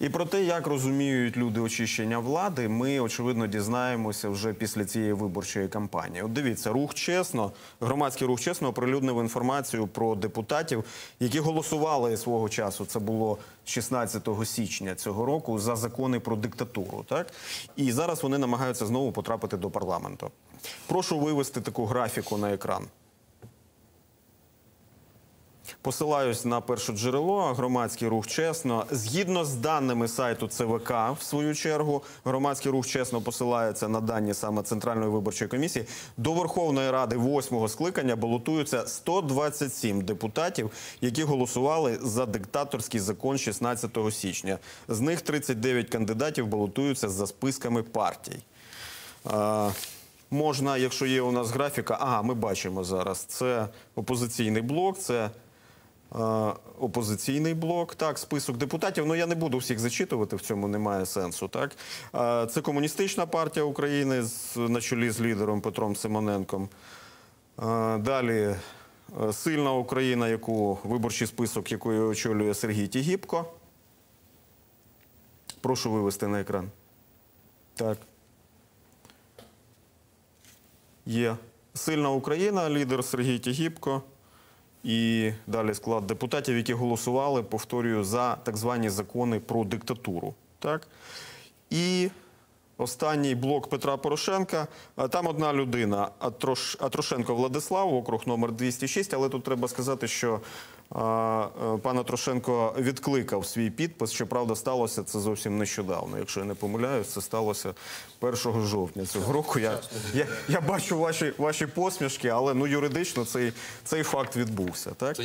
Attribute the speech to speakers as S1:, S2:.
S1: І про те, як розуміють люди очищення влади, ми очевидно дізнаємося вже після цієї виборчої кампанії. От дивіться, рух чесно, громадський рух чесно оприлюднив інформацію про депутатів, які голосували свого часу. Це було 16 січня цього року за закони про диктатуру. Так і зараз вони намагаються знову потрапити до парламенту. Прошу вивести таку графіку на екран. Посилаюсь на перше джерело, громадський рух чесно. Згідно з даними сайту ЦВК, в свою чергу, громадський рух чесно посилається на дані саме Центральної виборчої комісії. До Верховної Ради восьмого скликання балотуються 127 депутатів, які голосували за диктаторський закон 16 січня. З них 39 кандидатів балотуються за списками партій. Е, Можна, якщо є у нас графіка, ага, ми бачимо зараз. Це опозиційний блок, це опозиційний блок, так, список депутатів. Ну я не буду всіх зачитувати, в цьому немає сенсу. Так, це комуністична партія України на чолі з лідером Петром Симоненком. Далі е, сильна Україна, яку виборчий список якої очолює Сергій Тігіпко. Прошу вивести на екран. Так. Є сильна Україна, лідер Сергій Тягібко. І далі склад депутатів, які голосували, повторюю, за так звані закони про диктатуру. Так? І останній блок Петра Порошенка. Там одна людина, Атрош... Атрошенко Владислав, округ номер 206. Але тут треба сказати, що а, е, пан Атрошенко відкликав свій підпис. Щоправда, сталося це зовсім нещодавно. Якщо я не помиляюсь, це сталося 1 жовтня цього року. Я, я, я бачу ваші, ваші посмішки, але ну юридично цей, цей факт відбувся. Так?